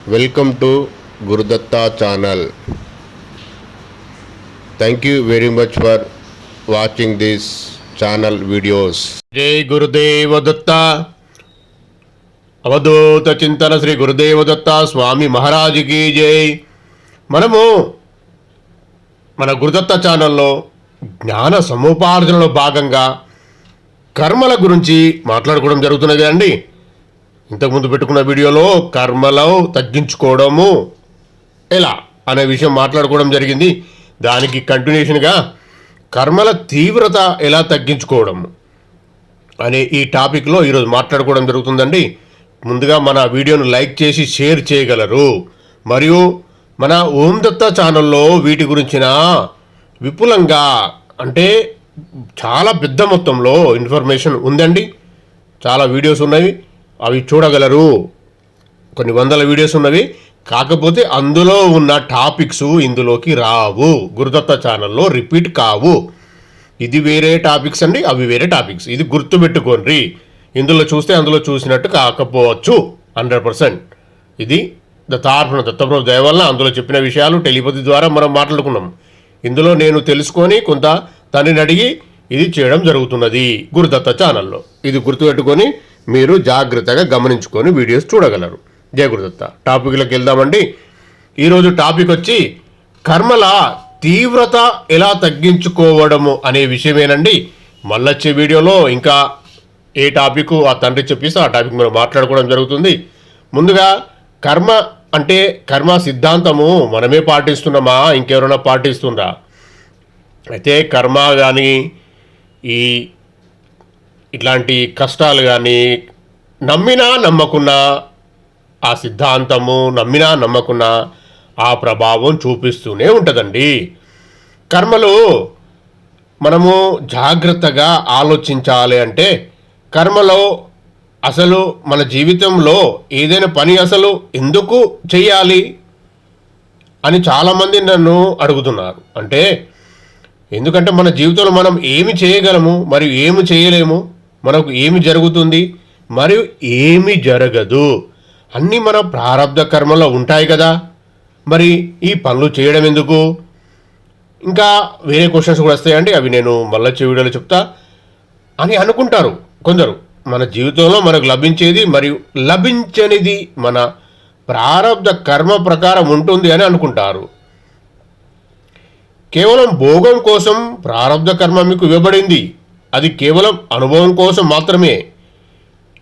Welcome to Gurudatta channel. Thank you very much for watching this channel videos జై గురుదేవ దత్త. అవధూత చింతన శ్రీ గురుదేవ దత్త స్వామి మహారాజుకి జై. మనము మన గురుదత్త ఛానల్లో జ్ఞాన సముపార్జనలో భాగంగా కర్మల గురించి మాట్లాడుకోవడం జరుగుతున్నది అండి. ఇంతకుముందు పెట్టుకున్న వీడియోలో కర్మలో తగ్గించుకోవడము ఎలా అనే విషయం మాట్లాడుకోవడం జరిగింది. దానికి కంటిన్యూషన్గా కర్మల తీవ్రత ఎలా తగ్గించుకోవడము అనే ఈ టాపిక్లో ఈరోజు మాట్లాడుకోవడం జరుగుతుందండి. ముందుగా మన వీడియోను లైక్ చేసి షేర్ చేయగలరు. మరియు మన ఓం దత్త ఛానల్లో వీటి గురించిన విపులంగా అంటే చాలా పెద్ద మొత్తంలో ఇన్ఫర్మేషన్ ఉందండి. చాలా వీడియోస్ ఉన్నవి అవి చూడగలరు. కొన్ని వందల వీడియోస్ ఉన్నవి. కాకపోతే అందులో ఉన్న టాపిక్స్ ఇందులోకి రావు. గురుదత్త ఛానల్లో రిపీట్ కావు. ఇది వేరే టాపిక్స్ అండి అవి వేరే టాపిక్స్. ఇది గుర్తుపెట్టుకోండి ఇందులో చూస్తే అందులో చూసినట్టు కాకపోవచ్చు. Hundred percent. ఇది తార్పణ దత్తప్రభు దయ వల్ల అందులో చెప్పిన విషయాలు టెలిపతి ద్వారా మనం మాట్లాడుకున్నాం. ఇందులో నేను తెలుసుకొని కొంత తనని అడిగి ఇది చేయడం జరుగుతున్నది గురుదత్త ఛానల్లో. ఇది గుర్తుపెట్టుకొని మీరు జాగ్రత్తగా గమనించుకొని వీడియోస్ చూడగలరు. జయగురుదత్త టాపిక్లోకి వెళ్దామండి. ఈరోజు టాపిక్ వచ్చి కర్మల తీవ్రత ఎలా తగ్గించుకోవడము అనే విషయమేనండి. మళ్ళొచ్చే వీడియోలో ఇంకా ఏ టాపిక్ ఆ తండ్రి చెప్పిస్తే ఆ టాపిక్ మనం మాట్లాడుకోవడం జరుగుతుంది. ముందుగా కర్మ అంటే కర్మ సిద్ధాంతము మనమే పాటిస్తున్నామా? ఇంకెవరైనా పాటిస్తుందా అయితే కర్మ కానీ ఈ ఇట్లాంటి కష్టాలు కానీ నమ్మినా నమ్మకున్నా ఆ సిద్ధాంతము నమ్మినా నమ్మకున్నా ఆ ప్రభావం చూపిస్తూనే ఉంటుందండి. కర్మలు మనము జాగ్రత్తగా ఆలోచించాలి అంటే కర్మలో అసలు మన జీవితంలో ఏదైనా పని అసలు ఎందుకు చేయాలి అని చాలామంది నన్ను అడుగుతున్నారు. అంటే ఎందుకంటే మన జీవితంలో మనం ఏమి చేయగలము మరియు ఏమి చేయలేము? మనకు ఏమి జరుగుతుంది? మరియు ఏమి జరగదు? అన్నీ మన ప్రారంధ కర్మలో ఉంటాయి కదా. మరి ఈ పనులు చేయడం ఎందుకు? ఇంకా వేరే క్వశ్చన్స్ కూడా వస్తాయండి. అవి నేను మళ్ళీ వీడియోలో చెప్తా. అని అనుకుంటారు కొందరు. మన జీవితంలో మనకు లభించేది మరియు లభించనిది మన ప్రారంధ కర్మ ప్రకారం ఉంటుంది అని అనుకుంటారు. కేవలం భోగం కోసం ప్రారంధ కర్మ మీకు ఇవ్వబడింది. అది కేవలం అనుభవం కోసం మాత్రమే.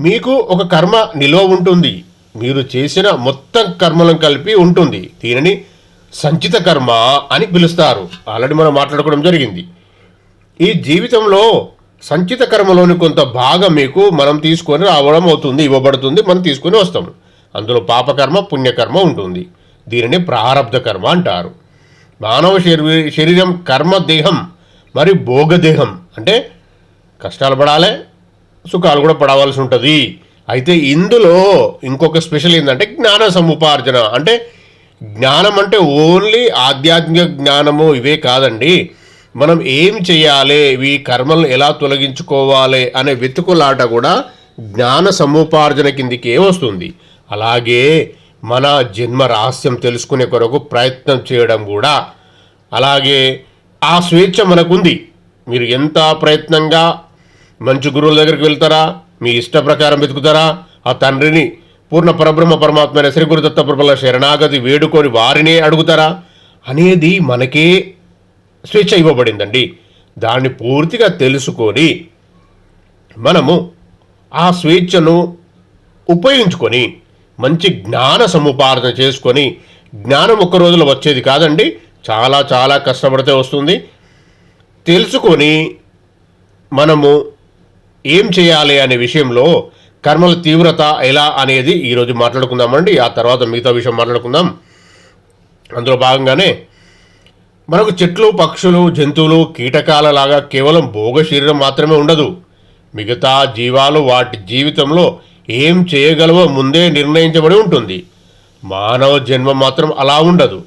మీకు ఒక కర్మ నిల్వ ఉంటుంది. మీరు చేసిన మొత్తం కర్మలను కలిపి ఉంటుంది. దీనిని సంచిత కర్మ అని పిలుస్తారు. ఆల్రెడీ మనం మాట్లాడుకోవడం జరిగింది. ఈ జీవితంలో సంచిత కర్మలోని కొంత భాగం మీకు మనం తీసుకొని రావడం అవుతుంది ఇవ్వబడుతుంది మనం తీసుకొని వస్తాము అందులో పాపకర్మ పుణ్యకర్మ ఉంటుంది. దీనిని ప్రారంధ కర్మ అంటారు. మానవ శరీ శరీరం కర్మ దేహం మరియు భోగదేహం అంటే కష్టాలు పడాలి సుఖాలు కూడా పడవలసి ఉంటుంది. అయితే ఇందులో ఇంకొక స్పెషల్ ఏంటంటే జ్ఞాన సముపార్జన. అంటే జ్ఞానం అంటే ఓన్లీ ఆధ్యాత్మిక జ్ఞానము ఇవే కాదండి. మనం ఏం చేయాలి ఈ కర్మలను ఎలా తొలగించుకోవాలి అనే వెతుకులాట కూడా జ్ఞాన సముపార్జన కిందికే వస్తుంది. అలాగే మన జన్మ రహస్యం తెలుసుకునే కొరకు ప్రయత్నం చేయడం కూడా. అలాగే ఆ స్వేచ్ఛ మనకుంది. మీరు ఎంత ప్రయత్నంగా మంచి గురువుల దగ్గరికి వెళ్తారా? మీ ఇష్ట ప్రకారం వెతుకుతారా? ఆ తండ్రిని పూర్ణ పరబ్రహ్మ పరమాత్మైన శ్రీ గురుదత్త ప్రభుల శరణాగతి వేడుకొని వారినే అడుగుతారా? అనేది మనకే స్వేచ్ఛ ఇవ్వబడిందండి. దాన్ని పూర్తిగా తెలుసుకొని మనము ఆ స్వేచ్ఛను ఉపయోగించుకొని మంచి జ్ఞాన సముపార్జన చేసుకొని జ్ఞానం ఒక్క రోజులో వచ్చేది కాదండి. చాలా చాలా కష్టపడితే వస్తుంది. తెలుసుకొని మనము ఏం చేయాలి అనే విషయంలో కర్మల తీవ్రత ఎలా అనేది ఈరోజు మాట్లాడుకుందామండి. ఆ తర్వాత మిగతా విషయం మాట్లాడుకుందాం. అందులో భాగంగానే మనకు చెట్లు పక్షులు జంతువులు కీటకాల లాగా కేవలం భోగ శరీరం మాత్రమే ఉండదు. మిగతా జీవాలు వాటి జీవితంలో ఏం చేయగలవో ముందే నిర్ణయించబడి ఉంటుంది. మానవ జన్మ మాత్రం అలా ఉండదు.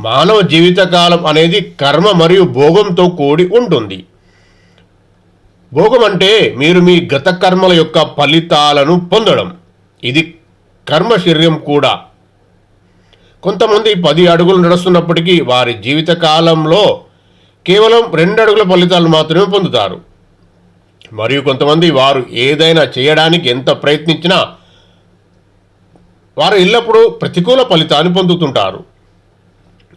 మానవ జీవితకాలం అనేది కర్మ మరియు భోగంతో కూడి ఉంటుంది. భోగం అంటే మీరు మీ గత కర్మల యొక్క ఫలితాలను పొందడం. ఇది కర్మ శరీరం కూడా. కొంతమంది పది అడుగులు నడుస్తున్నప్పటికీ వారి జీవిత కాలంలో కేవలం రెండు అడుగుల ఫలితాలు మాత్రమే పొందుతారు. మరియు కొంతమంది వారు ఏదైనా చేయడానికి ఎంత ప్రయత్నించినా వారు ఎల్లప్పుడూ ప్రతికూల ఫలితాన్ని పొందుతుంటారు.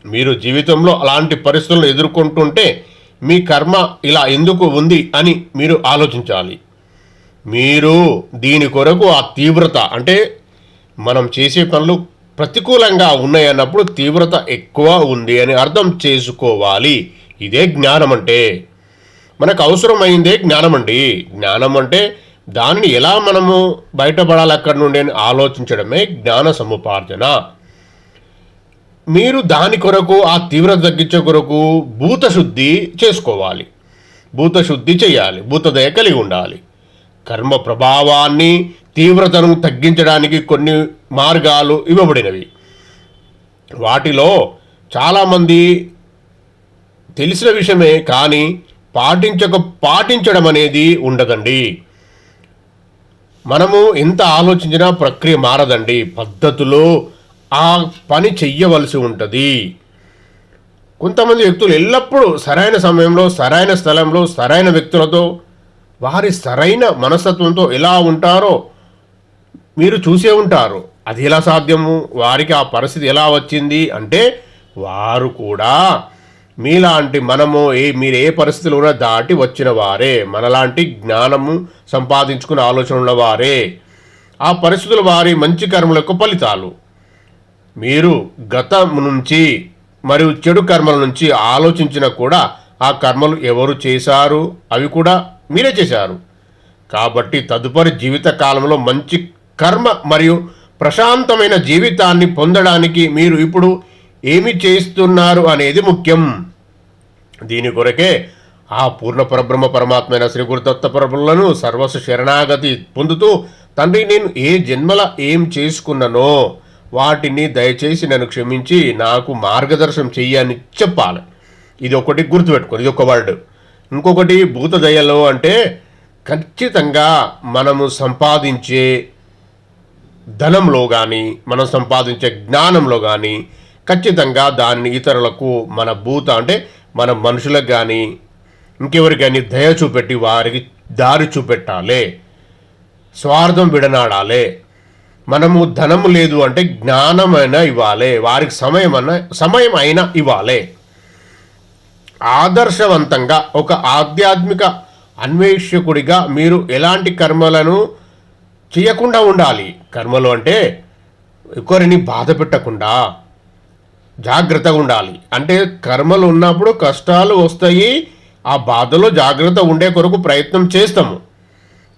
మీరు జీవితంలో అలాంటి పరిస్థితులను ఎదుర్కొంటుంటే మీ కర్మ ఇలా ఎందుకు ఉంది అని మీరు ఆలోచించాలి. మీరు దీని కొరకు ఆ తీవ్రత అంటే మనం చేసే పనులు ప్రతికూలంగా ఉన్నాయన్నప్పుడు తీవ్రత ఎక్కువ ఉంది అని అర్థం చేసుకోవాలి. ఇదే జ్ఞానం అంటే. మనకు అవసరమైందే జ్ఞానం అండి. జ్ఞానం అంటే దానిని ఎలా మనము బయటపడాలి అక్కడి నుండి అని ఆలోచించడమే జ్ఞాన సముపార్జన. మీరు దాని కొరకు ఆ తీవ్రత తగ్గించే కొరకు భూత శుద్ధి చేసుకోవాలి. భూత శుద్ధి చేయాలి భూతదయ కలిగి ఉండాలి. కర్మ ప్రభావాన్ని తీవ్రతను తగ్గించడానికి కొన్ని మార్గాలు ఇవ్వబడినవి. వాటిలో చాలామంది తెలిసిన విషయమే కానీ పాటించక పాటించడం అనేది ఉండదండి. మనము ఎంత ఆలోచించినా ప్రక్రియ మారదండి. పద్ధతులు ఆ పని చెయ్యవలసి ఉంటుంది. కొంతమంది వ్యక్తులు ఎల్లప్పుడూ సరైన సమయంలో సరైన స్థలంలో సరైన వ్యక్తులతో వారి సరైన మనస్తత్వంతో ఎలా ఉంటారో మీరు చూసే ఉంటారు. అది ఎలా సాధ్యము? వారికి ఆ పరిస్థితి ఎలా వచ్చింది? అంటే వారు కూడా మీలాంటి మనము ఏ మీరు ఏ పరిస్థితులు ఉన్నా దాటి వచ్చిన వారే. మనలాంటి జ్ఞానము సంపాదించుకున్న ఆలోచన ఉన్నవారే. ఆ పరిస్థితుల వారి మంచి కర్మల యొక్క ఫలితాలు. మీరు గతం నుంచి మరియు చెడు కర్మల నుంచి ఆలోచించినా కూడా ఆ కర్మలు ఎవరు చేశారు? అవి కూడా మీరే చేశారు. కాబట్టి తదుపరి జీవిత కాలంలో మంచి కర్మ మరియు ప్రశాంతమైన జీవితాన్ని పొందడానికి మీరు ఇప్పుడు ఏమి చేస్తున్నారు అనేది ముఖ్యం. దీని కొరకే ఆ పూర్ణ పరబ్రహ్మ పరమాత్మైన శ్రీ గురుదత్త ప్రభులను సర్వస్వ శరణాగతి పొందుతూ తండ్రి నేను ఏ జన్మల ఏం చేసుకున్నానో వాటిని దయచేసి నన్ను క్షమించి నాకు మార్గదర్శనం చెయ్యని చెప్పాలి. ఇది ఒకటి గుర్తుపెట్టుకో ఇది ఒక వర్డ్ ఇంకొకటి భూత దయలో అంటే ఖచ్చితంగా మనము సంపాదించే ధనంలో కానీ మనం సంపాదించే జ్ఞానంలో కానీ ఖచ్చితంగా దానిని ఇతరులకు మన భూత అంటే మన మనుషులకు కానీ ఇంకెవరికి కానీ దయ చూపెట్టి వారికి దారి చూపెట్టాలి. స్వార్థం విడనాడాలి. మనము ధనము లేదు అంటే జ్ఞానమైనా ఇవ్వాలి. వారికి సమయం అన్న సమయం అయినా ఇవ్వాలి. ఆదర్శవంతంగా ఒక ఆధ్యాత్మిక అన్వేషకుడిగా మీరు ఎలాంటి కర్మలను చేయకుండా ఉండాలి. కర్మలు అంటే ఒకరిని బాధ పెట్టకుండా జాగ్రత్తగా ఉండాలి. అంటే కర్మలు ఉన్నప్పుడు కష్టాలు వస్తాయి ఆ బాధలో జాగ్రత్త ఉండే కొరకు ప్రయత్నం చేస్తాము.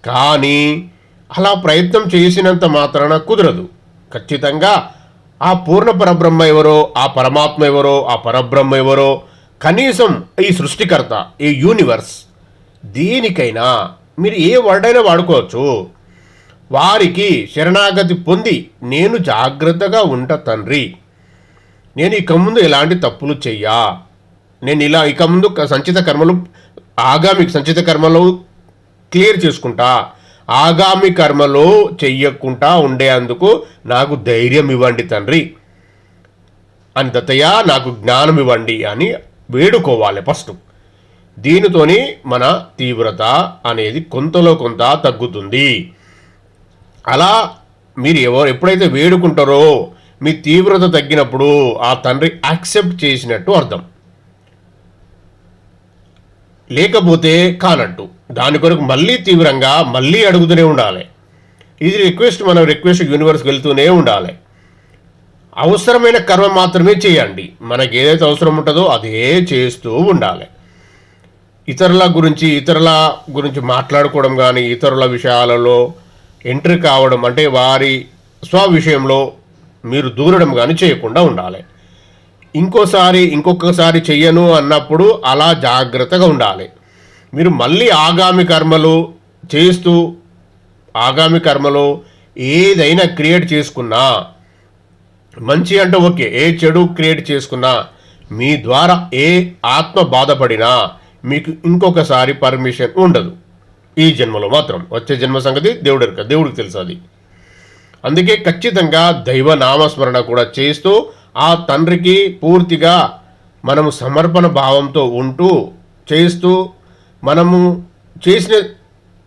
కానీ అలా ప్రయత్నం చేసినంత మాత్రాన కుదరదు. ఖచ్చితంగా ఆ పూర్ణ పరబ్రహ్మ ఎవరో ఆ పరమాత్మ ఎవరో ఆ పరబ్రహ్మ ఎవరో కనీసం ఈ సృష్టికర్త ఈ యూనివర్స్ దేనికైనా మీరు ఏ వర్డ్ అయినా వాడుకోవచ్చు. వారికి శరణాగతి పొంది నేను జాగ్రత్తగా ఉంట తండ్రి. నేను ఇక ముందు ఎలాంటి తప్పులు చెయ్యా. నేను ఇలా ఇక ముందు సంచిత కర్మలు ఆగామి సంచిత కర్మలు క్లియర్ చేసుకుంటా. ఆగామి కర్మలో చెయ్యకుండా ఉండేందుకు నాకు ధైర్యం ఇవ్వండి తండ్రి. అని దత్తయ్య నాకు జ్ఞానం ఇవ్వండి అని వేడుకోవాలి ఫస్ట్. దీనితోని మన తీవ్రత అనేది కొంతలో కొంత తగ్గుతుంది. అలా మీరు ఎవరు ఎప్పుడైతే వేడుకుంటారో మీ తీవ్రత తగ్గినప్పుడు ఆ తండ్రి యాక్సెప్ట్ చేసినట్టు అర్థం. లేకపోతే కానట్టు దాని కొరకు మళ్ళీ తీవ్రంగా మళ్ళీ అడుగుతూనే ఉండాలి. ఇది రిక్వెస్ట్ మనం రిక్వెస్ట్ యూనివర్స్కి వెళ్తూనే ఉండాలి. అవసరమైన కర్మ మాత్రమే చేయండి. మనకి ఏదైతే అవసరం ఉంటుందో అదే చేస్తూ ఉండాలి. ఇతరుల గురించి ఇతరుల గురించి మాట్లాడుకోవడం కానీ ఇతరుల విషయాలలో ఎంట్రీ కావడం అంటే వారి స్వ విషయంలో మీరు దూరడం కానీ చేయకుండా ఉండాలి. ఇంకోసారి ఇంకొకసారి చెయ్యను అన్నప్పుడు అలా జాగ్రత్తగా ఉండాలి. మీరు మళ్ళీ ఆగామి కర్మలు చేస్తూ ఆగామి కర్మలో ఏదైనా క్రియేట్ చేసుకున్నా మంచి అంటే ఓకే ఏ చెడు క్రియేట్ చేసుకున్నా మీ ద్వారా ఏ ఆత్మ బాధపడినా మీకు ఇంకొకసారి పర్మిషన్ ఉండదు. ఈ జన్మలో మాత్రం వచ్చే జన్మ సంగతి దేవుడు దేవుడికి తెలుసు అది. అందుకే ఖచ్చితంగా దైవ నామస్మరణ కూడా చేస్తూ ఆ తండ్రికి పూర్తిగా మనము సమర్పణ భావంతో ఉంటూ చేస్తూ మనము చేసిన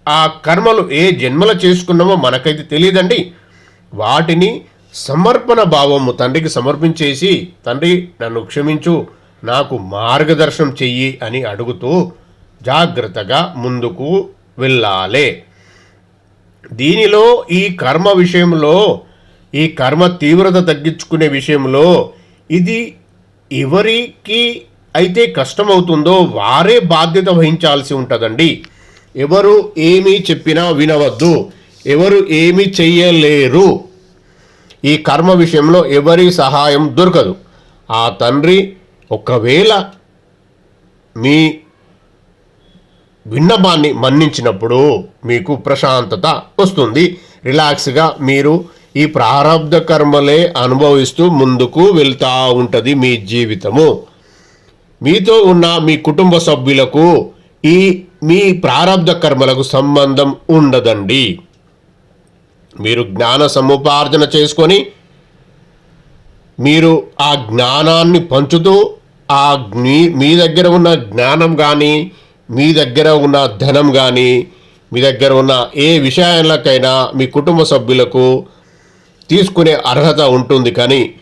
ఆ కర్మలు ఏ జన్మలో చేసుకున్నామో మనకైతే తెలియదండి. వాటిని సమర్పణ భావము తండ్రికి సమర్పించేసి తండ్రి నన్ను క్షమించు నాకు మార్గదర్శనం చెయ్యి అని అడుగుతూ జాగ్రత్తగా ముందుకు వెళ్ళాలి. దీనిలో ఈ కర్మ విషయంలో ఈ కర్మ తీవ్రత తగ్గించుకునే విషయంలో ఇది ఎవరికి అయితే కష్టమవుతుందో వారే బాధ్యత వహించాల్సి ఉంటుందండి. ఎవరు ఏమీ చెప్పినా వినవద్దు. ఎవరు ఏమీ చెయ్యలేరు. ఈ కర్మ విషయంలో ఎవరి సహాయం దొరకదు. ఆ తండ్రి ఒకవేళ మీ విన్నపాన్ని మన్నించినప్పుడు మీకు ప్రశాంతత వస్తుంది. రిలాక్స్గా మీరు ఈ ప్రారంధ కర్మలే అనుభవిస్తూ ముందుకు వెళ్తూ ఉంటుంది మీ జీవితము. మీతో ఉన్న మీ కుటుంబ సభ్యులకు ఈ మీ ప్రారంధ కర్మలకు సంబంధం ఉండదండి. మీరు జ్ఞాన సముపార్జన చేసుకొని మీరు ఆ జ్ఞానాన్ని పంచుతూ ఆ మీ దగ్గర ఉన్న జ్ఞానం కానీ మీ దగ్గర ఉన్న ధనం కానీ మీ దగ్గర ఉన్న ఏ విషయాలకైనా మీ కుటుంబ సభ్యులకు తీసుకునే అర్హత ఉంటుంది కానీ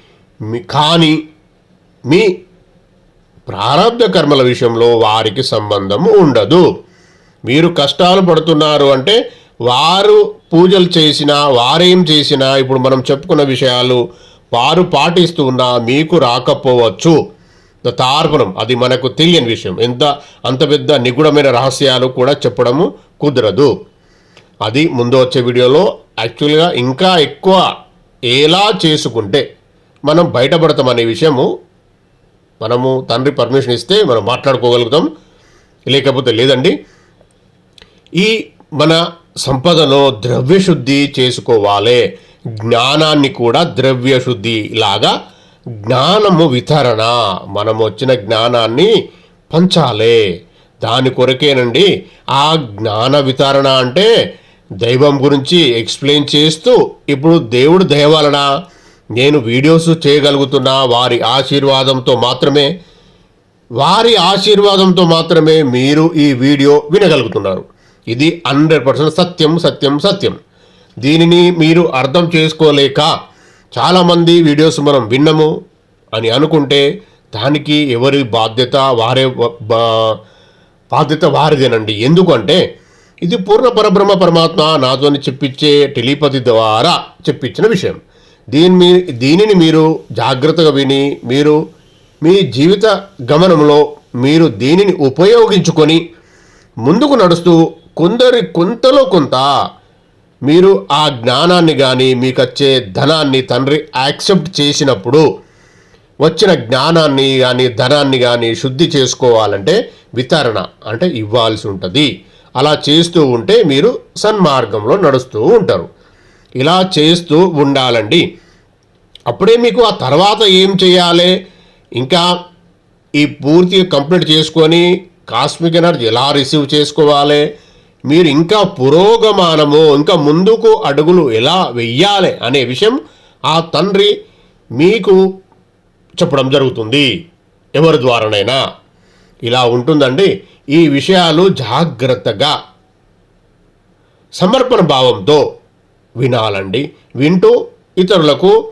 మీ కానీ మీ ప్రారంభ కర్మల విషయంలో వారికి సంబంధం ఉండదు. మీరు కష్టాలు పడుతున్నారు అంటే వారు పూజలు చేసినా వారేం చేసినా ఇప్పుడు మనం చెప్పుకున్న విషయాలు వారు పాటిస్తూ ఉన్నా మీకు రాకపోవచ్చు. ద తార్పణం అది మనకు తెలియని విషయం. ఎంత అంత పెద్ద నిగూఢమైన రహస్యాలు కూడా చెప్పడము కుదరదు. అది ముందు వచ్చే వీడియోలో. యాక్చువల్గా ఇంకా ఎక్కువ ఎలా చేసుకుంటే మనం బయటపడతాం అనే విషయము మనము తండ్రి పర్మిషన్ ఇస్తే మనం మాట్లాడుకోగలుగుతాం. లేకపోతే లేదండి. ఈ మన సంపదను ద్రవ్యశుద్ధి చేసుకోవాలి. జ్ఞానాన్ని కూడా ద్రవ్యశుద్ధి లాగా జ్ఞానము వితరణ. మనం వచ్చిన జ్ఞానాన్ని పంచాలి. దాని కొరకేనండి ఆ జ్ఞాన వితరణ అంటే దైవం గురించి ఎక్స్ప్లెయిన్ చేస్తూ ఇప్పుడు దేవుడు దయ వలన నేను వీడియోస్ చేయగలుగుతున్నా వారి ఆశీర్వాదంతో మాత్రమే వారి ఆశీర్వాదంతో మాత్రమే మీరు ఈ వీడియో వినగలుగుతున్నారు. ఇది హండ్రెడ్ పర్సెంట్ సత్యం సత్యం సత్యం. దీనిని మీరు అర్థం చేసుకోలేక చాలామంది వీడియోస్ మనం విన్నము అని అనుకుంటే దానికి ఎవరి బాధ్యత వారే బా- బాధ్యత వారిదేనండి. ఎందుకంటే ఇది పూర్ణ పరబ్రహ్మ పరమాత్మ నాతోని చెప్పించే టెలిపతి ద్వారా చెప్పించిన విషయం. దీని మీ దీనిని మీరు జాగ్రత్తగా విని మీరు మీ జీవిత గమనంలో మీరు దీనిని ఉపయోగించుకొని ముందుకు నడుస్తూ కొందరి కొంతలో కొంత మీరు ఆ జ్ఞానాన్ని కానీ మీకు వచ్చే ధనాన్ని తండ్రి యాక్సెప్ట్ చేసినప్పుడు వచ్చిన జ్ఞానాన్ని కానీ ధనాన్ని కానీ శుద్ధి చేసుకోవాలంటే వితరణ అంటే ఇవ్వాల్సి ఉంటుంది. అలా చేస్తూ ఉంటే మీరు సన్మార్గంలో నడుస్తూ ఉంటారు. ఇలా చేస్తూ ఉండాలండి. అప్పుడే మీకు ఆ తర్వాత ఏం చేయాలి? ఇంకా ఈ పూర్తిగా కంప్లీట్ చేసుకొని కాస్మిక్ ఎనర్జీ ఎలా రిసీవ్ చేసుకోవాలి? మీరు ఇంకా పురోగమానము ఇంకా ముందుకు అడుగులు ఎలా వెయ్యాలి అనే విషయం ఆ తండ్రి మీకు చెప్పడం జరుగుతుంది. ఎవరి ద్వారానైనా. ఇలా ఉంటుందండి. ఈ విషయాలు జాగ్రత్తగా సమర్పణ భావంతో వినాలండి. వింటూ ఇతరులకు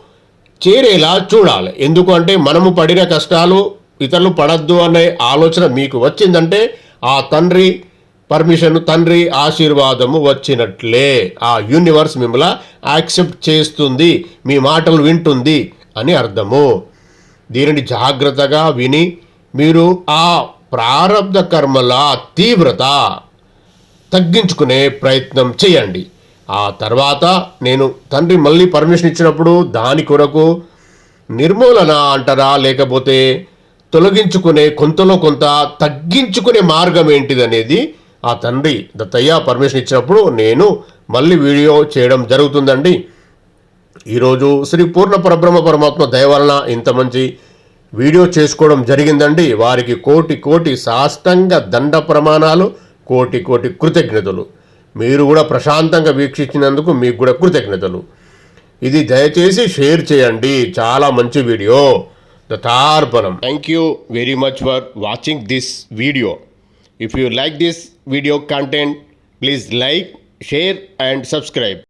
చేరేలా చూడాలి. ఎందుకంటే మనము పడిన కష్టాలు ఇతరులు పడద్దు అనే ఆలోచన మీకు వచ్చిందంటే ఆ తండ్రి పర్మిషన్ తండ్రి ఆశీర్వాదము వచ్చినట్లే. ఆ యూనివర్స్ మిమ్మల్ని యాక్సెప్ట్ చేస్తుంది. మీ మాటలు వింటుంది అని అర్థము. దీనిని జాగ్రత్తగా విని మీరు ఆ ప్రారంధ కర్మల తీవ్రత తగ్గించుకునే ప్రయత్నం చేయండి. ఆ తర్వాత నేను తండ్రి మళ్ళీ పర్మిషన్ ఇచ్చినప్పుడు దాని కొరకు నిర్మూలన అంటారా? లేకపోతే తొలగించుకునే కొంతలో కొంత తగ్గించుకునే మార్గం ఏంటిదనేది ఆ తండ్రి దత్తయ్య పర్మిషన్ ఇచ్చినప్పుడు నేను మళ్ళీ వీడియో చేయడం జరుగుతుందండి. ఈరోజు శ్రీ పూర్ణ పరబ్రహ్మ పరమాత్మ దయ వలన ఇంత మంచి వీడియో చేసుకోవడం జరిగిందండి. వారికి కోటి కోటి సాష్టంగ దండ ప్రమాణాలు కోటి కోటి కృతజ్ఞతలు. మీరు కూడా ప్రశాంతంగా వీక్షించినందుకు మీకు కూడా కృతజ్ఞతలు. ఇది దయచేసి షేర్ చేయండి. చాలా మంచి video. దతార్పణం thank you very much for watching this video if you like this video content please like share and subscribe